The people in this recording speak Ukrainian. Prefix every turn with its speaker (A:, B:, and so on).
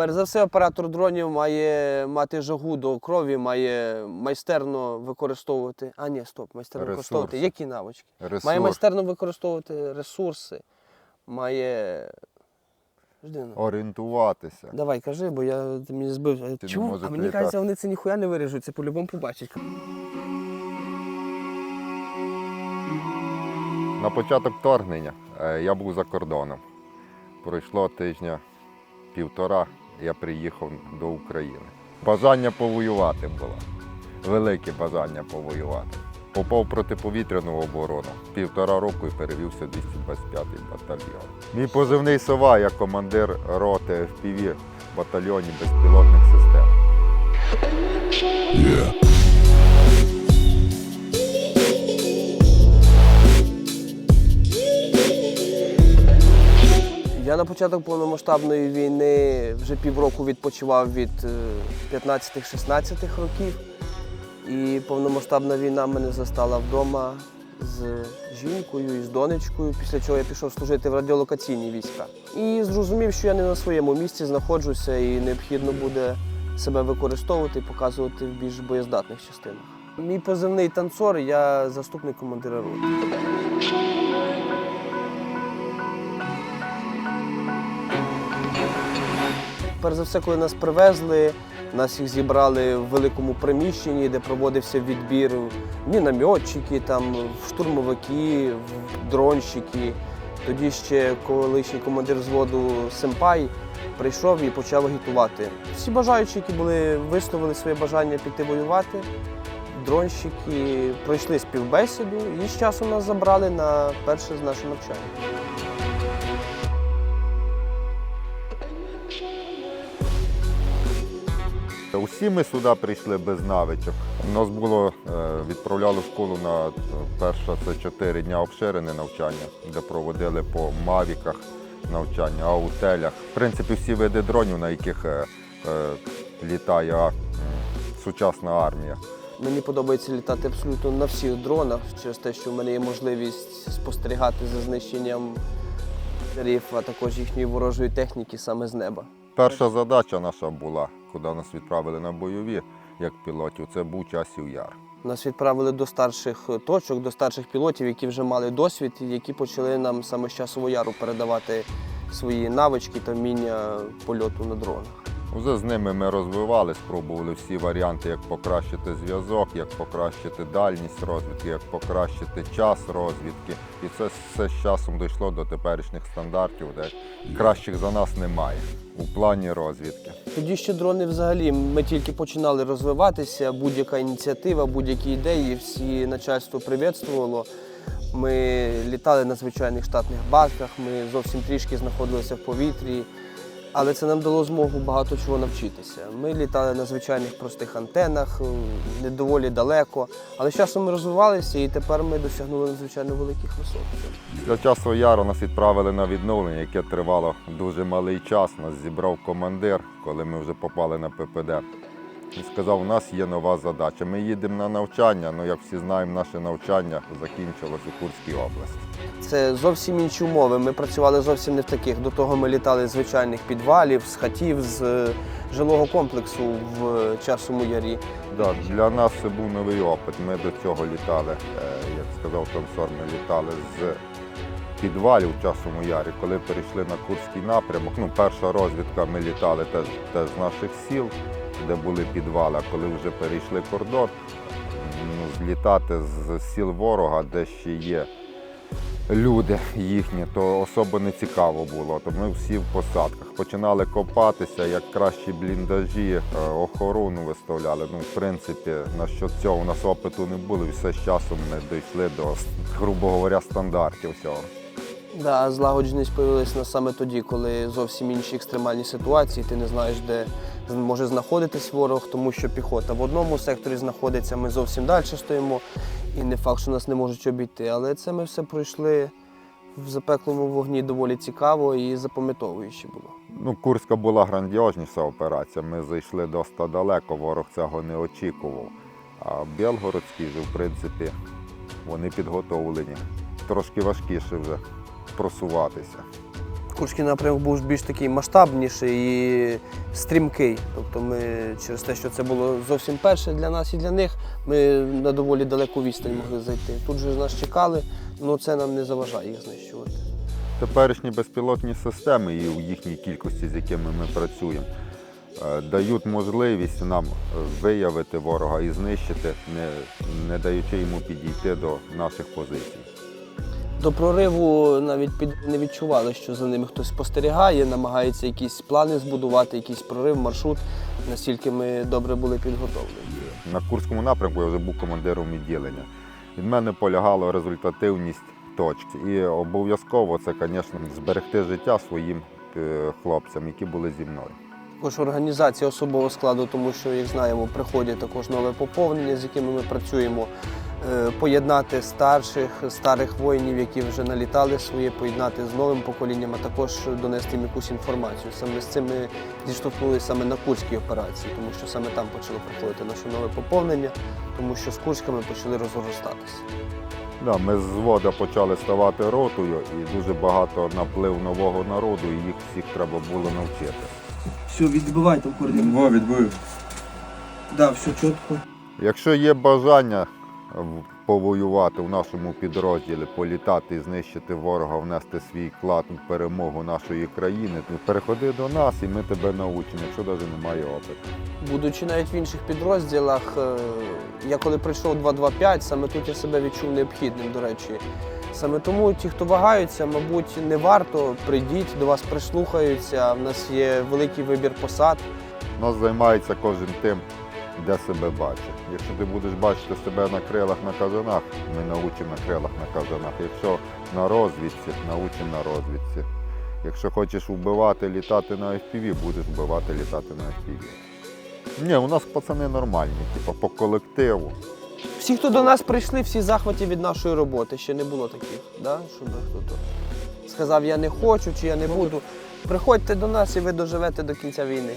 A: Перш за все, оператор дронів має мати жагу до крові, має майстерно використовувати. А, ні, стоп, майстерно
B: Ресурси.
A: використовувати. Які навички?
B: Ресурс.
A: Має майстерно використовувати ресурси, має. Жди, ну.
B: орієнтуватися.
A: Давай, кажи, бо я ти мені збив.
B: не
A: Чому?
B: можеш
A: А мені кажеться, вони це ніхуя не виріжуть, це по-любому побачать.
B: На початок вторгнення е, я був за кордоном. Пройшло тижня півтора, я приїхав до України. Бажання повоювати було. Велике бажання повоювати. Попав протиповітряну оборону півтора року і перевівся 225-й батальйон. Мій позивний сова, я командир роти FPV в батальйоні безпілотних систем.
A: Я на початок повномасштабної війни вже півроку відпочивав від е, 15-16 років. І повномасштабна війна мене застала вдома з жінкою і з донечкою, після чого я пішов служити в радіолокаційні війська. І зрозумів, що я не на своєму місці знаходжуся і необхідно буде себе використовувати і показувати в більш боєздатних частинах. Мій позивний танцор, я заступник командира роти. Перш за все, коли нас привезли, нас їх зібрали в великому приміщенні, де проводився відбір мінометчики, там, штурмовики, дронщики. Тоді ще колишній командир взводу Семпай прийшов і почав агітувати. Всі бажаючі, які були, висловили своє бажання піти воювати, дронщики пройшли співбесіду і з часом нас забрали на перше з наше навчання.
B: Усі ми сюди прийшли без навичок. Нас було е, відправляли в школу на е, перше це 4 дня обширене навчання, де проводили по мавіках навчання, аутелях. В принципі, всі види дронів, на яких е, літає сучасна армія.
A: Мені подобається літати абсолютно на всіх дронах через те, що в мене є можливість спостерігати за знищенням рів, а також їхньої ворожої техніки саме з неба.
B: Перша задача наша була, куди нас відправили на бойові, як пілотів, це був часів яр.
A: Нас відправили до старших точок, до старших пілотів, які вже мали досвід, які почали нам саме з часового яру передавати свої навички та вміння польоту на дронах.
B: Вже з ними ми розвивали, спробували всі варіанти, як покращити зв'язок, як покращити дальність розвідки, як покращити час розвідки. І це все з часом дійшло до теперішніх стандартів, де кращих за нас немає у плані розвідки.
A: Тоді ще дрони взагалі ми тільки починали розвиватися. Будь-яка ініціатива, будь-які ідеї, всі начальство привітствувало. Ми літали на звичайних штатних базах, ми зовсім трішки знаходилися в повітрі, але це нам дало змогу багато чого навчитися. Ми літали на звичайних простих антенах, не доволі далеко, але з часом ми розвивалися і тепер ми досягнули надзвичайно великих висот.
B: Для часу яру нас відправили на відновлення, яке тривало дуже малий час. Нас зібрав командир, коли ми вже попали на ППД. Він сказав, у нас є нова задача. Ми їдемо на навчання, але як всі знаємо, наше навчання закінчилось у Курській області.
A: Це зовсім інші умови. Ми працювали зовсім не в таких. До того ми літали з звичайних підвалів, з хатів, з е, жилого комплексу в часому ярі.
B: Да, для нас це був новий опит. Ми до цього літали, е, як сказав танцор, ми літали з підвалів в часому ярі. Коли перейшли на Курський напрямок, ну, перша розвідка ми літали теж, теж з наших сіл, де були підвали. А коли вже перейшли кордон, ну, злітати з сіл ворога, де ще є люди їхні, то особо не цікаво було. То ми всі в посадках починали копатися, як кращі бліндажі, е, охорону виставляли. Ну, в принципі, на що цього у нас опиту не було, і все з часом ми дійшли до, грубо говоря, стандартів цього.
A: Да, злагодженість появилася саме тоді, коли зовсім інші екстремальні ситуації. Ти не знаєш, де може знаходитись ворог, тому що піхота в одному секторі знаходиться, ми зовсім далі стоїмо. І не факт, що нас не можуть обійти. Але це ми все пройшли в запеклому вогні доволі цікаво і запам'ятовуюче було.
B: Ну, Курська була грандіозніша операція. Ми зайшли досить далеко, ворог цього не очікував. А Білгородський же, в принципі, вони підготовлені. Трошки важкіше вже просуватися.
A: Курський напрямок був більш такий масштабніший і стрімкий. Тобто ми через те, що це було зовсім перше для нас і для них, ми на доволі далеку відстань могли зайти. Тут же нас чекали, але це нам не заважає їх знищувати.
B: Теперішні безпілотні системи і у їхній кількості, з якими ми працюємо, е, дають можливість нам виявити ворога і знищити, не, не даючи йому підійти до наших позицій.
A: До прориву навіть під не відчували, що за ними хтось спостерігає, намагається якісь плани збудувати, якийсь прорив, маршрут. Настільки ми добре були підготовлені.
B: На Курському напрямку я вже був командиром відділення. Від мене полягала результативність точки. І обов'язково це, звісно, зберегти життя своїм е, хлопцям, які були зі мною.
A: Також організація особового складу, тому що, як знаємо, приходять також нове поповнення, з якими ми працюємо. Е, Поєднати старших, старих воїнів, які вже налітали своє, поєднати з новим поколінням, а також донести їм якусь інформацію. Саме з цим ми зіштовхнулися саме на Курській операції, тому що саме там почало приходити наше нове поповнення, тому що з Курська ми почали розростатися.
B: Да, ми з взвода почали ставати ротою, і дуже багато наплив нового народу, і їх всіх треба було навчити.
A: Все, відбивайте в
C: Во, відбив.
A: Да, все чітко.
B: Якщо є бажання повоювати в нашому підрозділі, політати знищити ворога, внести свій вклад у перемогу нашої країни, переходи до нас і ми тебе научимо, якщо навіть немає опиту.
A: Будучи навіть в інших підрозділах, е, я коли прийшов 225, саме тут я себе відчув необхідним, до речі. Саме тому ті, хто вагаються, мабуть, не варто, прийдіть, до вас прислухаються. В нас є великий вибір посад.
B: Нас займається кожен тим, де себе бачить. Якщо ти будеш бачити себе на крилах на казанах, ми научимо на крилах на казанах. Якщо на розвідці, научимо на розвідці. Якщо хочеш вбивати, літати на FPV, будеш вбивати, літати на FPV. Ні, у нас пацани нормальні, типу, по колективу.
A: Всі, хто до нас прийшли, всі захваті від нашої роботи. Ще не було таких, да? щоб хто сказав, я не хочу чи я не буду. Приходьте до нас і ви доживете до кінця війни.